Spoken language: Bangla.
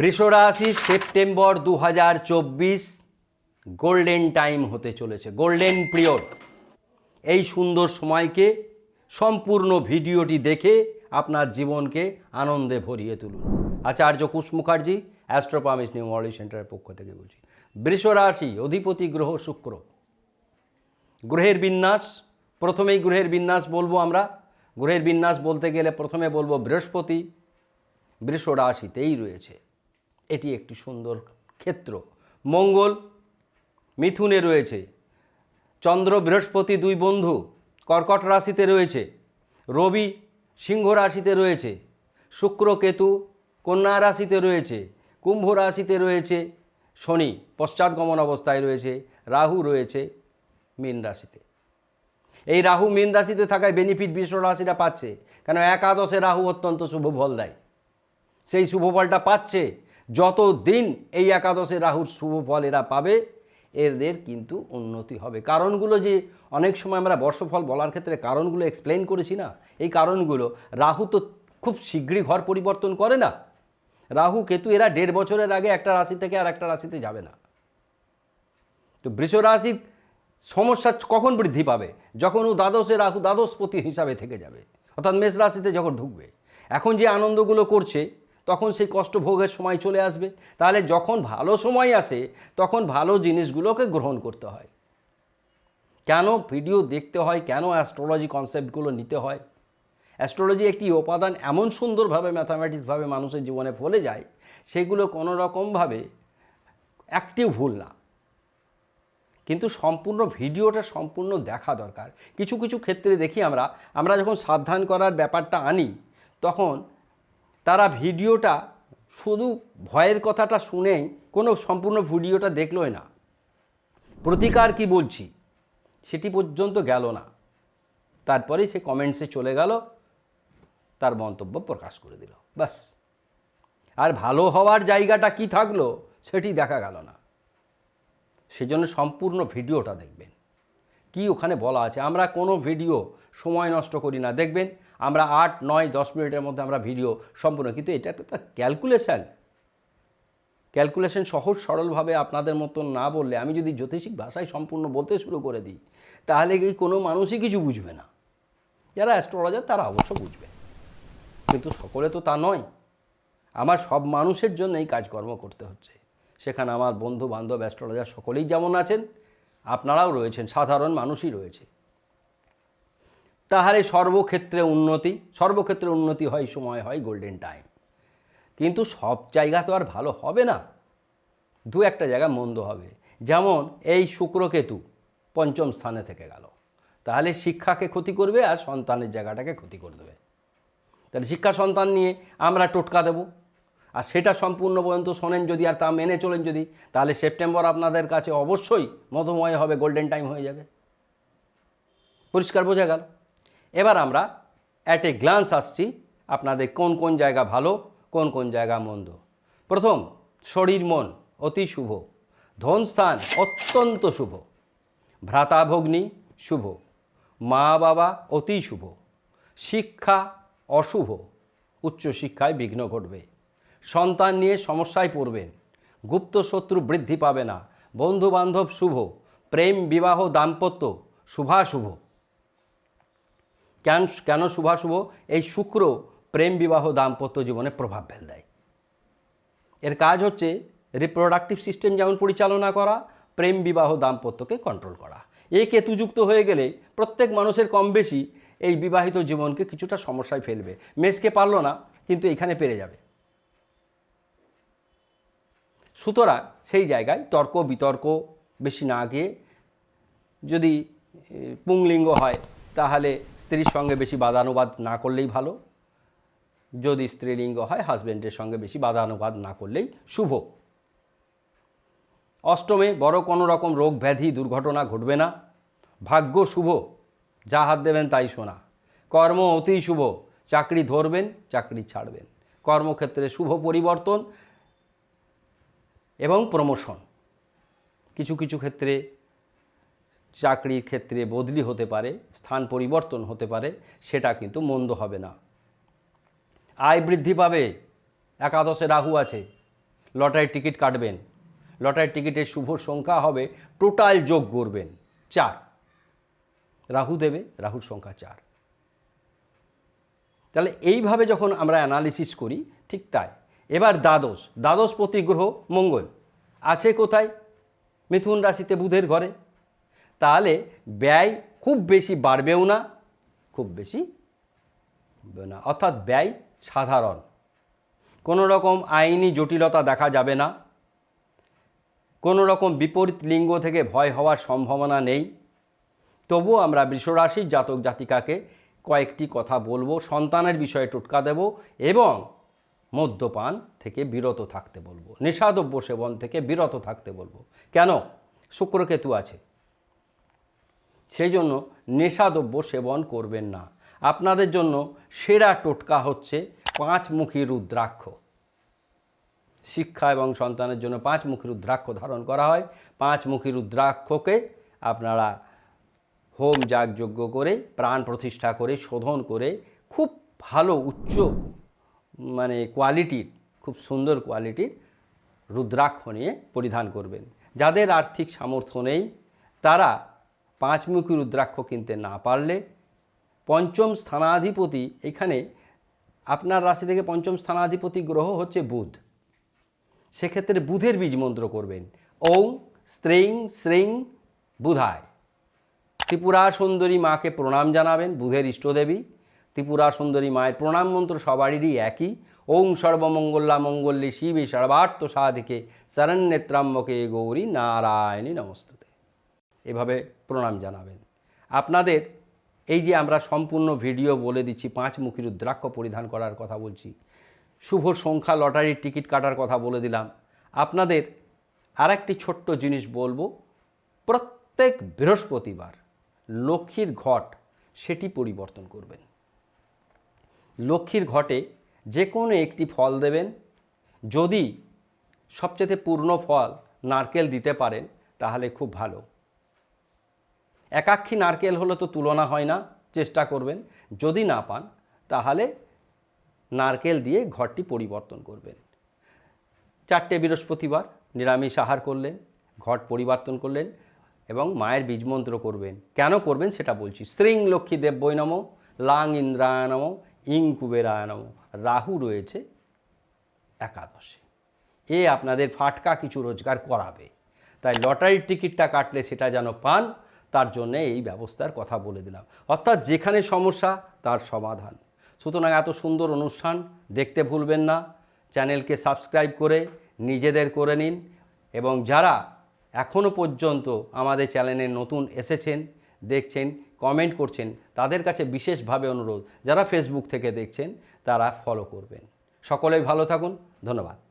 বৃষরাশি সেপ্টেম্বর দু হাজার চব্বিশ গোল্ডেন টাইম হতে চলেছে, গোল্ডেন পিরিয়ড। এই সুন্দর সময়কে, সম্পূর্ণ ভিডিওটি দেখে আপনার জীবনকে আনন্দে ভরিয়ে তুলুন। আচার্য কুশ মুখার্জি অ্যাস্ট্রোপামিস নিউমোলজি সেন্টারের পক্ষ থেকে বলছি। বৃষরাশি, অধিপতি গ্রহ শুক্র। গ্রহের বিন্যাস, প্রথমেই গ্রহের বিন্যাস বলব আমরা। গ্রহের বিন্যাস বলতে গেলে প্রথমে বলব বৃহস্পতি। বৃষ রাশিতেই রয়েছে। এটি একটি সুন্দর ক্ষেত্র। মঙ্গল, মিথুনে রয়েছে। চন্দ্র, বৃহস্পতি দুই বন্ধু, কর্কট রাশিতে রয়েছে। রবি, সিংহ রাশিতে রয়েছে। শুক্র, কেতু, কন্যা রাশিতে রয়েছে। কুম্ভ রাশিতে রয়েছে। শনি পশ্চাৎগমন অবস্থায় রয়েছে। রাহু রয়েছে মীন রাশিতে। এই রাহু মীন রাশিতে থাকায় বেনিফিট বিশ্ব রাশিটা পাচ্ছে। কেন একাদশে রাহু অত্যন্ত শুভ ফল দেয়। সেই শুভ ফলটা পাচ্ছে যত দিন এই একাদশে রাহুর শুভ ফল এরা পাবে, এদের কিন্তু উন্নতি হবে। কারণগুলো যে অনেক সময় আমরা বর্ষফল বলার ক্ষেত্রে কারণগুলো এক্সপ্লেন করেছি না। এই কারণগুলো, রাহু তো খুব শীঘ্রই ঘর পরিবর্তন করে না। রাহু কেতু এরা দেড় বছরের আগে একটা রাশি থেকে আর একটা রাশিতে যাবে না। তো বৃষ রাশির সমস্যা কখন বৃদ্ধি পাবে? যখন ও দ্বাদশে রাহু দ্বাদশপতি হিসাবে থেকে যাবে। অর্থাৎ মেষ রাশিতে যখন ঢুকবে। এখন যে আনন্দগুলো করছে তখন সেই কষ্ট ভোগের সময় চলে আসবে। তাহলে যখন ভালো সময় আসে, তখন ভালো জিনিসগুলোকে গ্রহণ করতে হয়। কেন ভিডিও দেখতে হয়? কেন অ্যাস্ট্রোলজি কনসেপ্টগুলো নিতে হয়? অ্যাস্ট্রোলজি একটি উপাদান এমন সুন্দরভাবে ম্যাথামেটিক্সভাবে মানুষের জীবনে ফলে যায়, সেগুলো কোনো রকমভাবে অ্যাক্টিভ ভুল না। কিন্তু সম্পূর্ণ ভিডিওটা সম্পূর্ণ দেখা দরকার। কিছু কিছু ক্ষেত্রে দেখি আমরা আমরা যখন সাবধান করার ব্যাপারটা আনি, তখন তারা ভিডিওটা শুধু ভয়ের কথাটা শুনেই কোনো সম্পূর্ণ ভিডিওটা দেখলোই না। প্রতিকার কি বলছি? সেটি পর্যন্ত গেল না। তারপরেই সে কমেন্টসে চলে গেল, তার মন্তব্য প্রকাশ করে দিল বাস আর ভালো হওয়ার জায়গাটা কি থাকল সেটি দেখা গেল না। সেজন্য সম্পূর্ণ ভিডিওটা দেখবেন। কি ওখানে বলা আছে? আমরা কোনো ভিডিও সময় নষ্ট করি না। দেখবেন আমরা আট, নয়, দশ মিনিটের মধ্যে আমরা ভিডিও সম্পূর্ণ। কিন্তু এটা তো একটা ক্যালকুলেশান ক্যালকুলেশন সহজ সরলভাবে আপনাদের মতন না বললে আমি যদি জ্যোতিষিক ভাষায় সম্পূর্ণ বলতে শুরু করে দিই, তাহলে কি কোনো মানুষই কিছু বুঝবে না? যারা অ্যাস্ট্রোলজার তারা অবশ্য বুঝবে। কিন্তু সকলে তো তা নয়। আমার সব মানুষের জন্য এই কাজকর্ম করতে হচ্ছে। সেখানে আমার বন্ধু বান্ধব অ্যাস্ট্রোলজার সকলেই যেমন আছেন, আপনারাও রয়েছেন, সাধারণ মানুষই রয়েছে। তাহলে সর্বক্ষেত্রে উন্নতি সর্বক্ষেত্রে উন্নতি হয়, সময় হয় গোল্ডেন টাইম কিন্তু সব জায়গা তো আর ভালো হবে না। দু একটা জায়গা মন্দ হবে। যেমন এই শুক্রকেতু পঞ্চম স্থানে থেকে গেল। তাহলে শিক্ষাকে ক্ষতি করবে আর সন্তানের জায়গাটাকে ক্ষতি করে দেবে। তাহলে শিক্ষা সন্তান নিয়ে আমরা টোটকা দেব। আর সেটা সম্পূর্ণ পর্যন্ত শোনেন যদি আর তা মেনে চলেন যদি, তাহলে সেপ্টেম্বর আপনাদের কাছে অবশ্যই মধুময় হবে গোল্ডেন টাইম হয়ে যাবে। পরিষ্কার বোঝা গেল? এবার আমরা অ্যাট এ গ্লান্স আসছি আপনাদের কোন কোন জায়গা ভালো, কোন কোন জায়গা মন্দ। প্রথম, শরীর মন, অতি শুভ। ধন স্থান অত্যন্ত শুভ। ভ্রাতাভগ্নি শুভ। মা বাবা অতি শুভ। শিক্ষা অশুভ। উচ্চশিক্ষায় বিঘ্ন ঘটবে। সন্তান নিয়ে সমস্যায় পড়বেন। গুপ্ত শত্রু বৃদ্ধি পাবে না। বন্ধু বান্ধব শুভ। প্রেম, বিবাহ, দাম্পত্য শুভাশুভ। কেন কেন শুভাশুভ? এই শুক্র প্রেম বিবাহ দাম্পত্য জীবনে প্রভাব ফেল দেয় এর কাজ হচ্ছে রিপ্রোডাক্টিভ সিস্টেম যেমন পরিচালনা করা, প্রেম বিবাহ দাম্পত্যকে কন্ট্রোল করা। এই কেতুযুক্ত হয়ে গেলে প্রত্যেক মানুষের কম বেশি এই বিবাহিত জীবনকে কিছুটা সমস্যায় ফেলবে। মেসকে পারল না, কিন্তু এখানে পেরে যাবে। সুতরাং সেই জায়গায় তর্ক, বিতর্ক বেশি না গিয়ে যদি পুংলিঙ্গ হয়, তাহলে স্ত্রীর সঙ্গে বেশি বাদানুবাদ না করলেই ভালো। যদি স্ত্রীলিঙ্গ হয় হাজব্যান্ডের সঙ্গে বেশি বাদানুবাদ না করলেই শুভ। অষ্টমে, বড় কোনো রকম রোগ ব্যাধি দুর্ঘটনা ঘটবে না। ভাগ্য শুভ, যা হাত দেবেন তাই শোনা। কর্ম অতি শুভ, চাকরি ধরবেন, চাকরি ছাড়বেন। কর্মক্ষেত্রে শুভ পরিবর্তন এবং প্রমোশন। কিছু কিছু ক্ষেত্রে চাকরির ক্ষেত্রে বদলি হতে পারে, স্থান পরিবর্তন হতে পারে, সেটা কিন্তু মন্দ হবে না। আয় বৃদ্ধি পাবে, একাদশে রাহু আছে, লটারির টিকিট কাটবেন। লটারির টিকিটের শুভ সংখ্যা হবে, টোটাল যোগ করবেন, চার। রাহু দেবে, রাহুর সংখ্যা চার। তাহলে এইভাবে যখন আমরা অ্যানালিসিস করি, ঠিক তাই। এবার দ্বাদশ। দ্বাদশ প্রতিগ্রহ মঙ্গল। আছে কোথায়? মিথুন রাশিতে বুধের ঘরে। তাহলে ব্যয় খুব বেশি বাড়বেও না, খুব বেশি না। অর্থাৎ ব্যয় সাধারণ। কোনো রকম আইনি জটিলতা দেখা যাবে না। কোনো রকম বিপরীত লিঙ্গ থেকে ভয় হওয়ার সম্ভাবনা নেই। তবুও আমরা বৃষরাশির জাতক জাতিকাকে কয়েকটি কথা বলব, সন্তানের বিষয়ে টোটকা দেব এবং মদ্যপান থেকে বিরত থাকতে বলব, নেশাদ্রব্য সেবন থেকে বিরত থাকতে বলব। কেন? শুক্রকেতু আছে। সেই জন্য নেশাদ্রব্য সেবন করবেন না। আপনাদের জন্য সেরা টোটকা হচ্ছে পাঁচমুখী রুদ্রাক্ষ। শিক্ষা এবং সন্তানের জন্য পাঁচমুখী রুদ্রাক্ষ ধারণ করা হয়। পাঁচমুখী রুদ্রাক্ষকে আপনারা হোম যাগযজ্ঞ করে, প্রাণ প্রতিষ্ঠা করে, শোধন করে খুব ভালো উচ্চ মানে কোয়ালিটির, খুব সুন্দর কোয়ালিটির রুদ্রাক্ষ নিয়ে পরিধান করবেন। যাদের আর্থিক সামর্থ্য নেই, তারা পাঁচমুখী রুদ্রাক্ষ কিনতে না পারলে পঞ্চম স্থানাধিপতি এখানে আপনার রাশি থেকে পঞ্চম স্থানাধিপতি গ্রহ হচ্ছে বুধ। সেক্ষেত্রে বুধের বীজ মন্ত্র করবেন। ওং, স্ত্রিং শ্রিং বুধায়। ত্রিপুরা সুন্দরী মাকে প্রণাম জানাবেন, বুধের ইষ্টদেবী। ত্রিপুরা সুন্দরী মায়ের প্রণাম মন্ত্র সবারই একই। ওং সর্বমঙ্গলা মঙ্গল্যে শিবে সর্বার্থ সাধিকে শরণ্যেত্রাম্বকে গৌরী নারায়ণী নমস্তুতে। এভাবে প্রণাম জানাবেন। আপনাদের এই যে আমরা সম্পূর্ণ ভিডিও বলে দিচ্ছি পাঁচমুখী রুদ্রাক্ষ পরিধান করার কথা বলছি, শুভ সংখ্যা লটারির টিকিট কাটার কথা বলে দিলাম, আপনাদের আরেকটি ছোট্ট জিনিস বলব, প্রত্যেক বৃহস্পতিবার লক্ষ্মীর ঘট সেটি পরিবর্তন করবেন। লক্ষ্মীর ঘটে যে কোনো একটি ফল দেবেন, যদি সবচেয়ে পূর্ণ ফল নারকেল দিতে পারেন, তাহলে খুব ভালো। একাক্ষী নারকেল হলে তো তুলনা হয় না, চেষ্টা করবেন। যদি না পান, তাহলে নারকেল দিয়ে ঘরটি পরিবর্তন করবেন। চারটে বৃহস্পতিবার নিরামিষ আহার করলেন, ঘট পরিবর্তন করলেন এবং মায়ের বীজমন্ত্র করবেন। কেন করবেন সেটা বলছি। শ্রীং লক্ষ্মী দেব্যই নম, লাং ইন্দ্রায় নম, ইং কুবেরায় নম। রাহু রয়েছে একাদশে। এ আপনাদের ফাটকা কিছু রোজগার করাবে। তাই লটারির টিকিটটা কাটলে সেটা যেন পান তার জন্য এই ব্যবস্থার কথা বলে দিলাম। অর্থাৎ যেখানে সমস্যা, তার সমাধান। সুতরাং এত সুন্দর অনুষ্ঠান দেখতে ভুলবেন না। চ্যানেলকে সাবস্ক্রাইব করে নিজেদের করে নিন এবং যারা এখনও পর্যন্ত আমাদের চ্যানেলে নতুন এসেছেন, দেখছেন, কমেন্ট করছেন, তাদের কাছে বিশেষভাবে অনুরোধ, যারা ফেসবুক থেকে দেখছেন, তারা ফলো করবেন। সকলেই ভালো থাকুন। ধন্যবাদ।